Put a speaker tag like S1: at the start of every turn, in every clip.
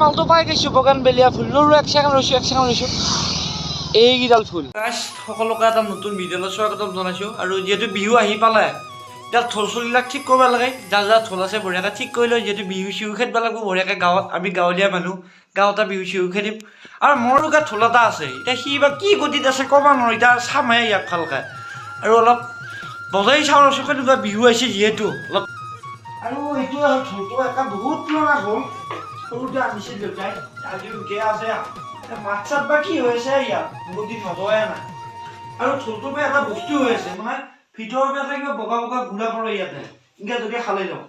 S1: মালটো পাই গৈছোঁ বগান বেলিয়া ফুল। ৰ'ৰ এক ছেকেণ্ড ৰৈছোঁ এক ছেকেণ্ড ৰৈছোঁ এইকেইডাল ফুল। সকলোকে এটা নতুন ভিডিঅ'লৈ স্বাগতম জনাইছোঁ। আৰু যিহেতু বিহু আহি পালে এতিয়া থল চলবিলাক ঠিক কৰিব লাগে। যাৰ যাৰ থল আছে বঢ়িয়াকৈ ঠিক কৰি লৈ যিহেতু বিহু চিহু খেদিব লাগিব বঢ়িয়াকৈ গাঁৱত আমি গাঁৱলীয়া মানুহ গাঁৱতে বিহু চিহু খেদিম আৰু মোৰো গাত থল এটা আছে। এতিয়া সি বা কি গতিত আছে ক'ব নোৱাৰোঁ। এতিয়া চামহে ইয়াক ভালকৈ। আৰু অলপ বজাই চাওঁ ৰচোন কেনেকুৱা বিহু আহিছে যিহেতু। অলপ আৰু এইটো ঢোলটো এটা বহুত পুৰণা ঢোল। সৰুতে আনিছিল দেউতাই আজিও উঠিয়ে আছে? এতিয়া মাত চাত বা কি হৈ আছে ইয়াত? বহুত দিন নবয়ে নাই আৰু ঢোলটো পৰা এটা বস্তু হৈ আছে মানে ভিতৰৰ পৰা এটা কিবা বগা বগা গুড়া পৰে ইয়াতে। এনেকৈ যদি খালে লওঁ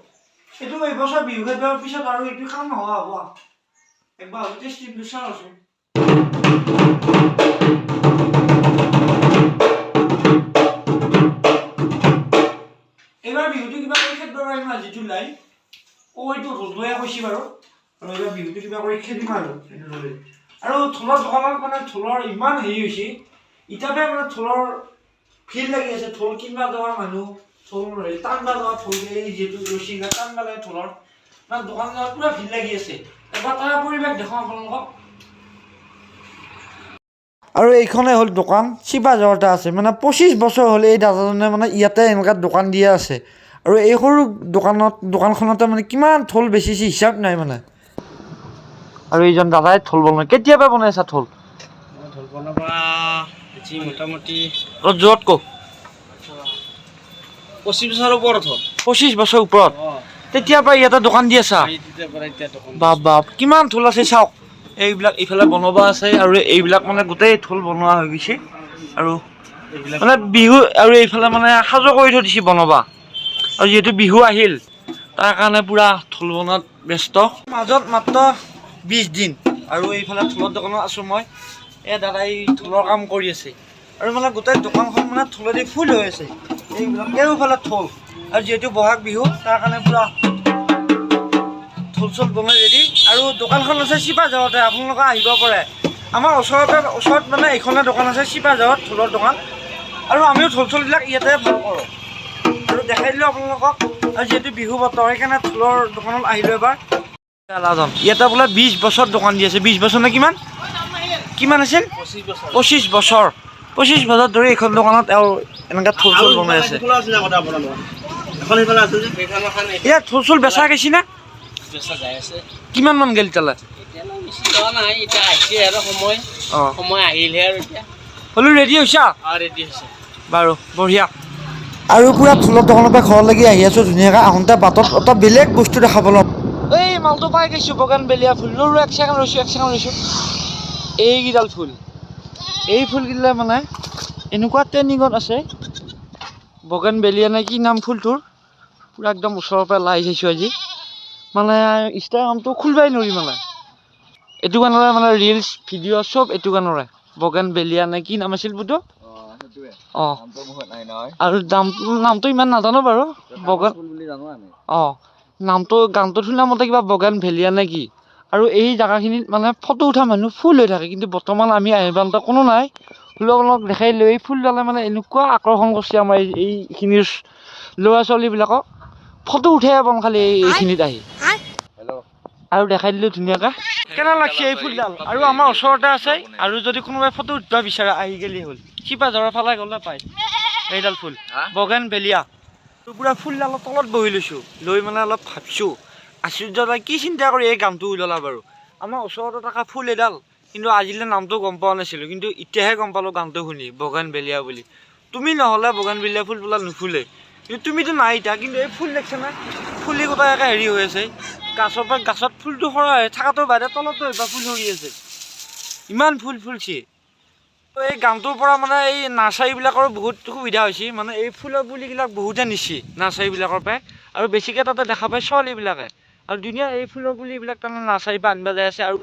S1: এইটো এইবছৰ বিহু খেদিবৰ পিছত আৰু এইটো কাম নোহোৱা হ'ব। একবাৰ হয়তো ষ্টিপ বিচাৰোচোন এইবাৰ বিহুটো কিবা কৰি খেদিব পাৰিম আৰু যিটো লাই। অ' এইটো ঢোলটোহে কৈছে বাৰু। আৰু এইবাৰ বিহুটো কিবা কৰি খেদিম আৰু এনেদৰে আৰু ঢোলৰ দোকানত মানে ঢোলৰ ইমান হেৰি হৈছে ইতাপে মানে ঢোলৰ ফিল লাগি আছে ঢোল কিনবা যোৱা মানুহ ঢোল হেৰি টানবা যোৱা ঢোল এই যিহেতু ৰচিঙা টানবা লাগে ঢোলৰ মানে দোকানত পুৰা ভিৰ লাগি আছে। এবাৰ তাৰ পৰিৱেশ দেখাওঁ আপোনালোকক। আৰু এইখনে হ'ল দোকান চিপাঝাৰতে আছে। মানে পঁচিছ বছৰ হ'ল এই দাদাজনে মানে ইয়াতে এনেকুৱা দোকান দিয়া আছে। আৰু এই সৰু দোকানত দোকানখনতে মানে কিমান থল বেচিছে হিচাপ নাই মানে। আৰু এইজন দাদাই থল বনাই কেতিয়াবা বনাইছা থল?
S2: ঢোল বনাব আজি মোটামুটি
S1: জোৰত কওক
S2: পঁচিছ বছৰৰ ওপৰত হ'ল।
S1: পঁচিছ বছৰ ওপৰত? তেতিয়াৰ পৰা ইয়াতে দোকান দি আছা? বাপ বাপ কিমান থল আছে চাওক। এইবিলাক ইফালে বনাব আছে আৰু এইবিলাক মানে গোটেই থল বনোৱা হৈ গৈছে। আৰু মানে বিহু আৰু এইফালে মানে সাজু কৰি থৈ দিছে বনাবা। আৰু যিহেতু বিহু আহিল তাৰ কাৰণে পূৰা ঢোল বনোৱাত ব্যস্ত। মাজত মাত্ৰ বিছ দিন। আৰু এইফালে ঢোলৰ দোকানত আছোঁ মই। এই দাদাই ঢোলৰ কাম কৰি আছে। আৰু মানে গোটেই দোকানখন মানে ঢোলেদি ফুল হৈ আছে। এইবিলাক কেওফালে আৰু যিহেতু বহাগ বিহু তাৰ কাৰণে পূৰা ঢোল চোল বনাই ৰেডি আৰু দোকানখন আছে চিপাঝাৰতে আপোনালোকে আহিব পাৰে। আমাৰ ওচৰতে ওচৰত মানে এইখনে দোকান আছে চিপাঝাৰত ঢোলৰ দোকান। আৰু আমিও ঢোল চোলবিলাক ইয়াতে ভাল কৰোঁ। আৰু দেখাই দিলোঁ আপোনালোকক। আৰু যিহেতু বিহু বতৰ সেইকাৰণে ঢোলৰ দোকানত আহিলোঁ এবাৰ। ইয়াতে বোলে বিছ বছৰ দোকান দি আছে। বিছ বছৰ নে কিমান? কিমান আছিল?
S2: পঁচিছ বছৰ।
S1: পঁচিছ বছৰ ধৰি এইখন দোকানত আৰু এনেকৈ ঢোল চোল বনাই আছে। ইয়াত ঢোল চোল বেচা গৈছি না? কিমান মান গেল তালে
S2: এতিয়ালৈ বেছি নাই। এতিয়া আহিছে সময়।
S1: অঁ।
S2: সময় আহিলহে আৰু এতিয়া।
S1: হ'লেও ৰেডি হৈছা? বাৰু বঢ়িয়া। আৰু পুৰা ফুলৰ দোকানৰ পৰা ঘৰলৈকে আহি আছোঁ ধুনীয়াকৈ। আহোঁতে বাটত এটা বেলেগ বস্তু দেখা পালোঁ মালটো পাই গৈছোঁ বগান বেলিয়া ফুল। ৰ'ৰ এক ছেকেণ্ড ৰৈছোঁ এক ছেকেণ্ড ৰৈছোঁ। এইকেইডাল ফুল। এই ফুলকেইডালে মানে এনেকুৱা ট্ৰেইনিঙত আছে। বগান বেলিয়া নে কি নাম ফুলটোৰ? পূৰা একদম ওচৰৰ পৰা লাই চাইছোঁ আজি। মানে ইনষ্টাগ্ৰামটো খুলিবই নোৱাৰি মানে। এইটো কাৰণৰে মানে ৰিলচ ভিডিঅ' চব এইটো কাৰণৰে বগান বেলিয়া নে কি নাম আছিল বুটো অঁ আৰু দামটো নামটো ইমান নাজানো বাৰু। বগান অঁ। নামটো গানটোত শুনা মতে কিবা বগান ভেলিয়া নে কি? আৰু এই জেগাখিনিত মানে ফটো উঠা মানুহ ফুল হৈ থাকে কিন্তু বৰ্তমান আমি আহিবান্তে কোনো নাই। আপোনালোক দেখাই লৈ এই ফুলডালে মানে এনেকুৱা আকৰ্ষণ কৰিছে আমাৰ এই এইখিনিৰ ল'ৰা ছোৱালীবিলাকক ফটো উঠে পাম খালি এই এইখিনিত আহি। আৰু দেখাই দিলোঁ ধুনীয়াকৈ। কেনে লাগছে এই ফুলডাল? আৰু আমাৰ ওচৰতে আছে আৰু যদি কোনোবাই ফটো উঠিব বিচাৰে আহি গেলি হ'ল। চিপাঝাৰৰ ফালে গ'লে পায়? এইডাল ফুল। বগেন বেলিয়া পূৰা ফুলডালৰ তলত বহি লৈছোঁ। লৈ মানে অলপ ভাবিছোঁ, আশ্চৰ্য লাগে কি চিন্তা কৰি এই গানটো ওলালা বাৰু? আমাৰ ওচৰতে থকা ফুল এডাল, কিন্তু আজিলৈ নামটো গম পোৱা নাছিলোঁ, কিন্তু এতিয়াহে গম পালোঁ গানটো শুনি বগান বেলিয়া বুলি। তুমি নহ'লে বগান বেলিয়া ফুল বোলা নুফুলে। কিন্তু তুমিতো নাই এতিয়া কিন্তু এই ফুল দেখিছা না, ফুলি গোটাই একে হেৰি হৈ আছে। গাছৰ পৰা গাছত ফুলটো সৰা থকাটো বাদে তলতো এইবাৰ ফুল সৰি আছে। ইমান ফুল ফুলছে। এই গানটোৰ পৰা মানে এই নাৰ্চাৰীবিলাকৰো বহুত সুবিধা হৈছে। মানে এই ফুলৰ পুলিবিলাক বহুতে নিছে নাৰ্চাৰীবিলাকৰ পৰাই। আৰু বেছিকৈ তাতে দেখা পায় ছোৱালীবিলাকে। আৰু ধুনীয়া এই ফুলৰ পুলিবিলাক তাৰমানে নাৰ্চাৰীৰ পৰা আনিব যাই আছে আৰু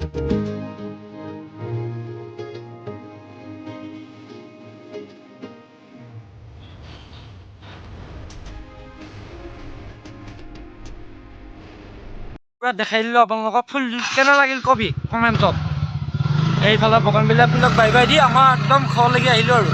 S1: পূৰা দেখাই দিলোঁ আপোনালোকক। ফুল কেনে লাগিল কবি কমেণ্টত। এইফালে বগানবিলাক ফুলক বাই বাই দি আমাৰ একদম ঘৰলৈকে আহিলোঁ আৰু।